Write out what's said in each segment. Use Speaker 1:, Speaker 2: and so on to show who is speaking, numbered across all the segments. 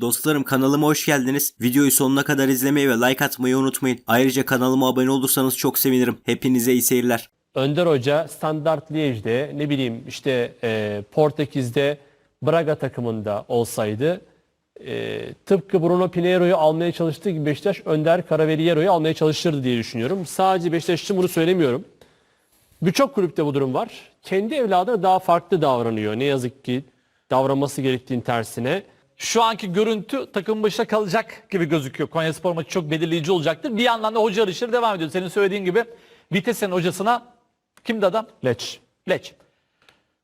Speaker 1: Dostlarım kanalıma hoş geldiniz. Videoyu sonuna kadar izlemeyi ve like atmayı unutmayın. Ayrıca kanalıma abone olursanız çok sevinirim. Hepinize iyi seyirler.
Speaker 2: Önder Hoca Standart Liège'de ne bileyim işte e, Portekiz'de Braga takımında olsaydı e, tıpkı Bruno Pinheiro'yu almaya çalıştığı gibi Beşiktaş Önder Caraveliero'yu almaya çalışırdı diye düşünüyorum. Sadece Beşiktaş için bunu söylemiyorum. Birçok kulüpte bu durum var. Kendi evladına daha farklı davranıyor. Ne yazık ki davranması gerektiğin tersine.
Speaker 3: Şu anki görüntü takım başına kalacak gibi gözüküyor. Konya Spor maçı çok belirleyici olacaktır. Bir yandan da hoca arayışları devam ediyor. Senin söylediğin gibi Vites'in hocasına kimdi adam?
Speaker 2: Leç
Speaker 3: Leç.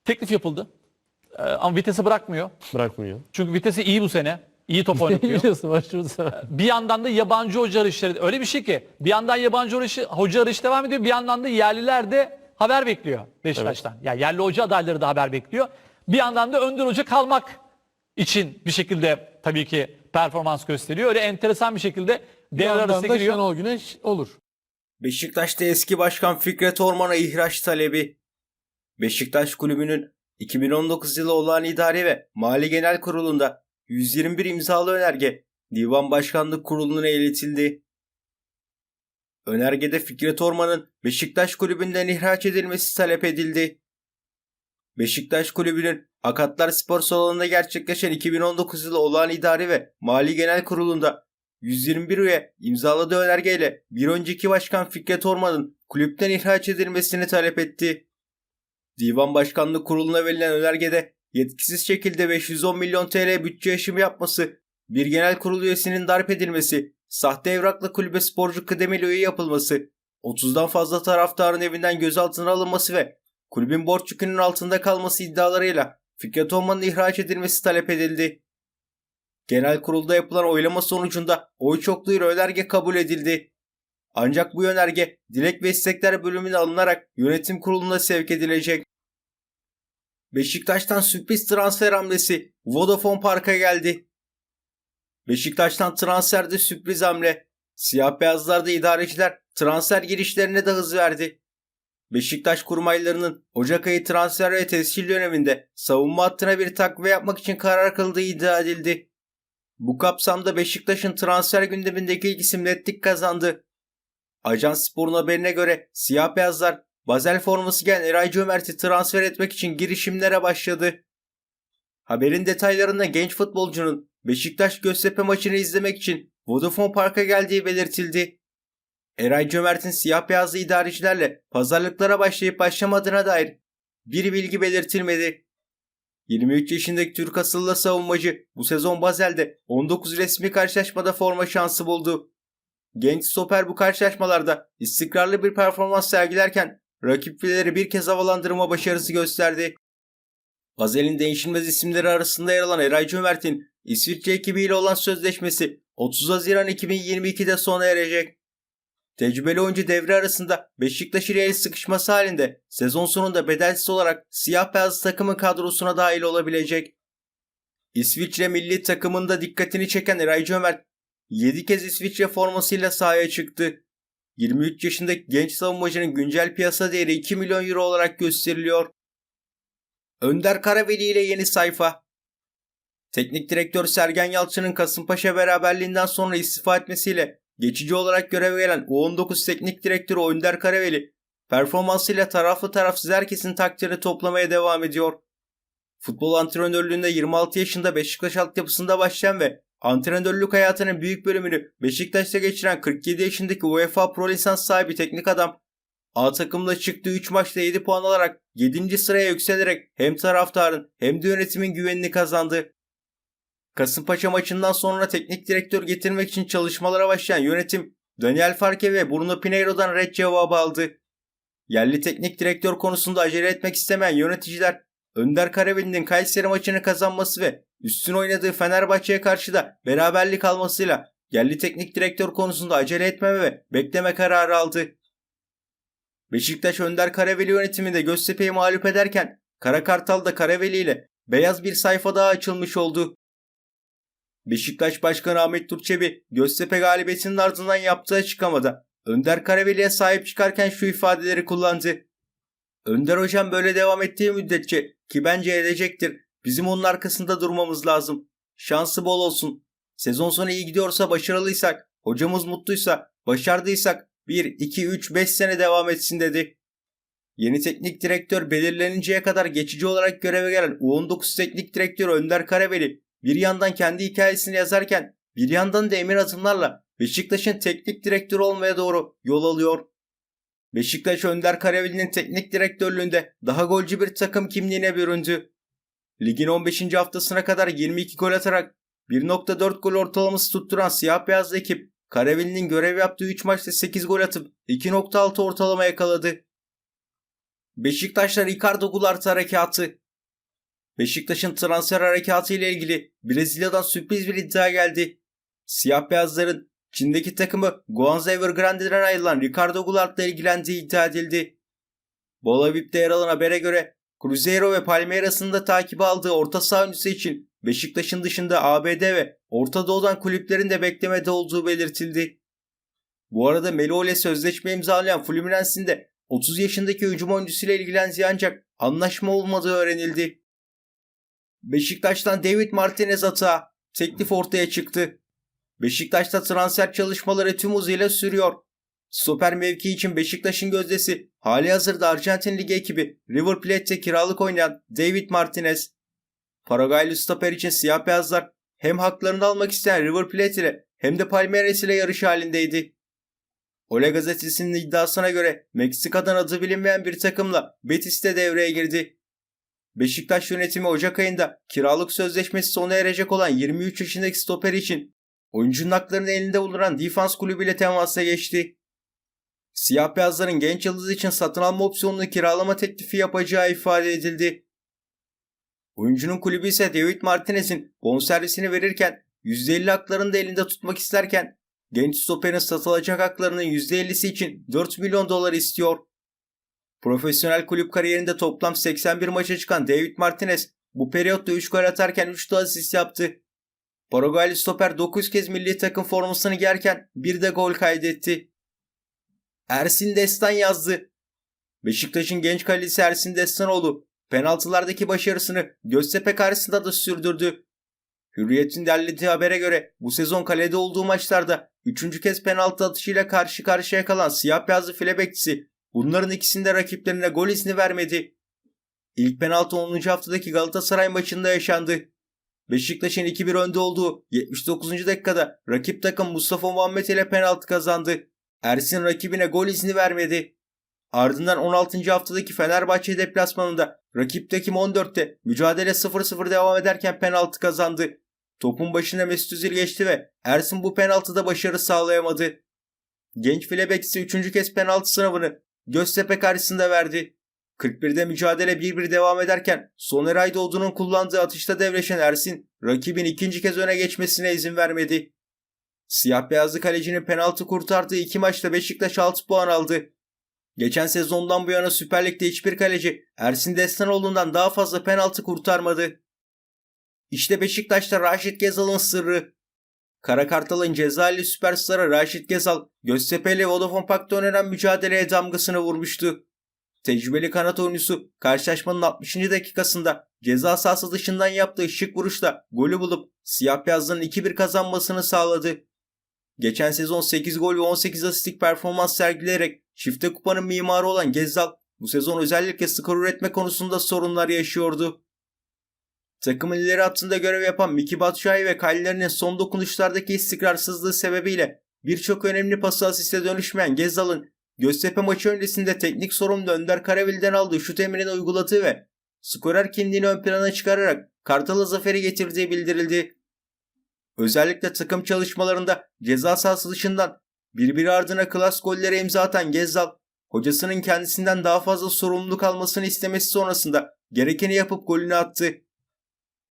Speaker 3: Teklif yapıldı. Ee, ama Vites'i bırakmıyor.
Speaker 2: bırakmıyor.
Speaker 3: Çünkü Vites'i iyi bu sene. İyi top oynatıyor.
Speaker 2: Biliyorsun başımıza.
Speaker 3: bir yandan da yabancı hoca arayışları. Öyle bir şey ki bir yandan yabancı arayışı, hoca arayışı devam ediyor. Bir yandan da yerliler de haber bekliyor Beşiktaş'tan. Yani yerli hoca adayları da haber bekliyor. Bir yandan da Önder Hoca kalmak için bir şekilde tabii ki performans gösteriyor. Öyle enteresan bir şekilde devre arası
Speaker 4: da
Speaker 3: giriyor.
Speaker 4: Şenol Güneş olur.
Speaker 1: Beşiktaş'ta eski başkan Fikret Orman'a ihraç talebi. Beşiktaş Kulübü'nün 2019 yılı olan idari ve mali genel kurulunda 121 imzalı önerge Divan Başkanlık Kurulu'na iletildi. Önergede Fikret Orman'ın Beşiktaş Kulübü'nden ihraç edilmesi talep edildi. Beşiktaş Kulübü'nün Akatlar Spor Salonu'nda gerçekleşen 2019 yılı olağan idari ve mali genel kurulunda 121 üye imzaladığı önergeyle bir önceki başkan Fikret Orman'ın kulüpten ihraç edilmesini talep etti. Divan Başkanlık Kurulu'na verilen önergede yetkisiz şekilde 510 milyon TL bütçe aşımı yapması, bir genel kurul üyesinin darp edilmesi, sahte evrakla kulübe sporcu kıdemeli üye yapılması, 30'dan fazla taraftarın evinden gözaltına alınması ve kulübün borç yükünün altında kalması iddialarıyla Fikret Orman'ın ihraç edilmesi talep edildi. Genel kurulda yapılan oylama sonucunda oy çokluğuyla önerge kabul edildi. Ancak bu önerge dilek ve istekler bölümüne alınarak yönetim kuruluna sevk edilecek. Beşiktaş'tan sürpriz transfer hamlesi Vodafone Park'a geldi. Beşiktaş'tan transferde sürpriz hamle. Siyah beyazlarda idareciler transfer girişlerine de hız verdi. Beşiktaş kurmaylarının Ocak ayı transfer ve tescil döneminde savunma hattına bir takviye yapmak için karar kıldığı iddia edildi. Bu kapsamda Beşiktaş'ın transfer gündemindeki ilk isim netlik kazandı. Ajans Spor'un haberine göre siyah beyazlar Bazel forması giyen Eray Cömert'i transfer etmek için girişimlere başladı. Haberin detaylarında genç futbolcunun Beşiktaş Göztepe maçını izlemek için Vodafone Park'a geldiği belirtildi. Eray Cömert'in siyah beyazlı idarecilerle pazarlıklara başlayıp başlamadığına dair bir bilgi belirtilmedi. 23 yaşındaki Türk asıllı savunmacı bu sezon Bazel'de 19 resmi karşılaşmada forma şansı buldu. Genç stoper bu karşılaşmalarda istikrarlı bir performans sergilerken rakipleri bir kez havalandırma başarısı gösterdi. Bazel'in değişilmez isimleri arasında yer alan Eray Cömert'in İsviçre ekibiyle olan sözleşmesi 30 Haziran 2022'de sona erecek. Tecrübeli oyuncu devre arasında Beşiktaş ile sıkışması halinde sezon sonunda bedelsiz olarak siyah beyaz takımın kadrosuna dahil olabilecek. İsviçre milli takımında dikkatini çeken Eray Cömert 7 kez İsviçre formasıyla sahaya çıktı. 23 yaşındaki genç savunmacının güncel piyasa değeri 2 milyon euro olarak gösteriliyor. Önder Karaveli ile yeni sayfa. Teknik direktör Sergen Yalçın'ın Kasımpaşa beraberliğinden sonra istifa etmesiyle geçici olarak göreve gelen U19 teknik direktörü Önder Karaveli performansıyla taraflı tarafsız herkesin takdirini toplamaya devam ediyor. Futbol antrenörlüğünde 26 yaşında Beşiktaş altyapısında başlayan ve antrenörlük hayatının büyük bölümünü Beşiktaş'ta geçiren 47 yaşındaki UEFA Pro lisans sahibi teknik adam A takımla çıktığı 3 maçta 7 puan alarak 7. sıraya yükselerek hem taraftarın hem de yönetimin güvenini kazandı. Kasımpaşa maçından sonra teknik direktör getirmek için çalışmalara başlayan yönetim Daniel Farke ve Bruno Pinheiro'dan red cevabı aldı. Yerli teknik direktör konusunda acele etmek istemeyen yöneticiler Önder Karaveli'nin Kayseri maçını kazanması ve üstün oynadığı Fenerbahçe'ye karşı da beraberlik almasıyla yerli teknik direktör konusunda acele etmeme ve bekleme kararı aldı. Beşiktaş Önder Karaveli yönetiminde Göztepe'yi mağlup ederken Kara Kartal'da Karaveli ile beyaz bir sayfa daha açılmış oldu. Beşiktaş Başkanı Ahmet Turçebi Göztepe galibiyetinin ardından yaptığı açıklamada Önder Karaveli'ye sahip çıkarken şu ifadeleri kullandı. Önder hocam böyle devam ettiği müddetçe ki bence edecektir. Bizim onun arkasında durmamız lazım. şansı bol olsun. Sezon sonu iyi gidiyorsa başarılıysak, hocamız mutluysa, başardıysak 1, 2, 3, 5 sene devam etsin dedi. Yeni teknik direktör belirleninceye kadar geçici olarak göreve gelen U19 teknik direktörü Önder Karabeli bir yandan kendi hikayesini yazarken bir yandan da emin adımlarla Beşiktaş'ın teknik direktörü olmaya doğru yol alıyor. Beşiktaş Önder Karabeli'nin teknik direktörlüğünde daha golcü bir takım kimliğine büründü. Ligin 15. haftasına kadar 22 gol atarak 1.4 gol ortalaması tutturan siyah beyazlı ekip Karabeli'nin görev yaptığı 3 maçta 8 gol atıp 2.6 ortalama yakaladı. Beşiktaş'la Ricardo Goulart harekatı. Beşiktaş'ın transfer harekatı ile ilgili Brezilya'dan sürpriz bir iddia geldi. Siyah beyazların Çin'deki takımı Guangzhou Evergrande'den ayrılan Ricardo Goulart'la ilgilendiği iddia edildi. Bolavip'te yer alan habere göre Cruzeiro ve Palmeiras'ın da takibi aldığı orta saha oyuncusu için Beşiktaş'ın dışında ABD ve Orta Doğu'dan kulüplerin de beklemede olduğu belirtildi. Bu arada Melo ile sözleşme imzalayan Fluminense'in de 30 yaşındaki hücum oyuncusuyla ilgilendiği ancak anlaşma olmadığı öğrenildi. Beşiktaş'tan David Martinez atağı teklif ortaya çıktı. Beşiktaş'ta transfer çalışmaları tüm hızıyla sürüyor. Stoper mevki için Beşiktaş'ın gözdesi hali hazırda Arjantin Ligi ekibi River Plate'te kiralık oynayan David Martinez. Paraguaylı stoper için siyah beyazlar hem haklarını almak isteyen River Plate ile hem de Palmeiras ile yarış halindeydi. Ole gazetesinin iddiasına göre Meksika'dan adı bilinmeyen bir takımla Betis de devreye girdi. Beşiktaş yönetimi Ocak ayında kiralık sözleşmesi sona erecek olan 23 yaşındaki stoper için oyuncunun haklarını elinde bulunan Defans kulübüyle temasa geçti. Siyah beyazların genç yıldız için satın alma opsiyonunu kiralama teklifi yapacağı ifade edildi. Oyuncunun kulübü ise David Martinez'in bonservisini verirken %50 haklarını da elinde tutmak isterken genç stoperin satılacak haklarının %50'si için 4 milyon dolar istiyor. Profesyonel kulüp kariyerinde toplam 81 maça çıkan David Martinez bu periyotta 3 gol atarken 3 de asist yaptı. Paraguaylı stoper 9 kez milli takım formasını giyerken bir de gol kaydetti. Ersin Destan yazdı. Beşiktaş'ın genç kalecisi Ersin Destanoğlu penaltılardaki başarısını Göztepe karşısında da sürdürdü. Hürriyet'in derlediği habere göre bu sezon kalede olduğu maçlarda 3. kez penaltı atışıyla karşı karşıya kalan siyah beyazlı file bekçisi bunların ikisinde rakiplerine gol izni vermedi. İlk penaltı 10. haftadaki Galatasaray maçında yaşandı. Beşiktaş'ın 2-1 önde olduğu 79. dakikada rakip takım Mustafa Muhammed ile penaltı kazandı. Ersin rakibine gol izni vermedi. Ardından 16. haftadaki Fenerbahçe deplasmanında rakip takım 14'te mücadele 0-0 devam ederken penaltı kazandı. Topun başına Mesut Özil geçti ve Ersin bu penaltıda başarı sağlayamadı. Genç filebek ise 3. kez penaltı sınavını Göztepe karşısında verdi. 41'de mücadele 1-1 devam ederken Soner Aydoğdu'nun kullandığı atışta devleşen Ersin rakibin ikinci kez öne geçmesine izin vermedi. Siyah beyazlı kalecinin penaltı kurtardığı iki maçta Beşiktaş 6 puan aldı. Geçen sezondan bu yana Süper Lig'de hiçbir kaleci Ersin Destanoğlu'ndan daha fazla penaltı kurtarmadı. İşte Beşiktaş'ta Raşit Gezal'ın sırrı. Kara Kartal'ın Cezayirli süperstarı Raşit Gezal, Göztepe ile Vodafone Park'ta oynanan mücadeleye damgasını vurmuştu. Tecrübeli kanat oyuncusu karşılaşmanın 60. dakikasında ceza sahası dışından yaptığı şık vuruşla golü bulup siyah beyazların 2-1 kazanmasını sağladı. Geçen sezon 8 gol ve 18 asistlik performans sergileyerek çifte kupanın mimarı olan Gezzal bu sezon özellikle skor üretme konusunda sorunlar yaşıyordu. Takımın ileri hattında görev yapan Miki Batshuayi ve Kaylilerinin son dokunuşlardaki istikrarsızlığı sebebiyle birçok önemli pası asiste dönüşmeyen Gezzal'ın Göztepe maçı öncesinde teknik sorumlu Önder Karaveli'den aldığı şut emrini uyguladığı ve skorer kimliğini ön plana çıkararak Kartal'a zaferi getirdiği bildirildi. Özellikle takım çalışmalarında ceza sahası dışından birbiri ardına klas gollere imza atan Gezzal, hocasının kendisinden daha fazla sorumluluk almasını istemesi sonrasında gerekeni yapıp golünü attı.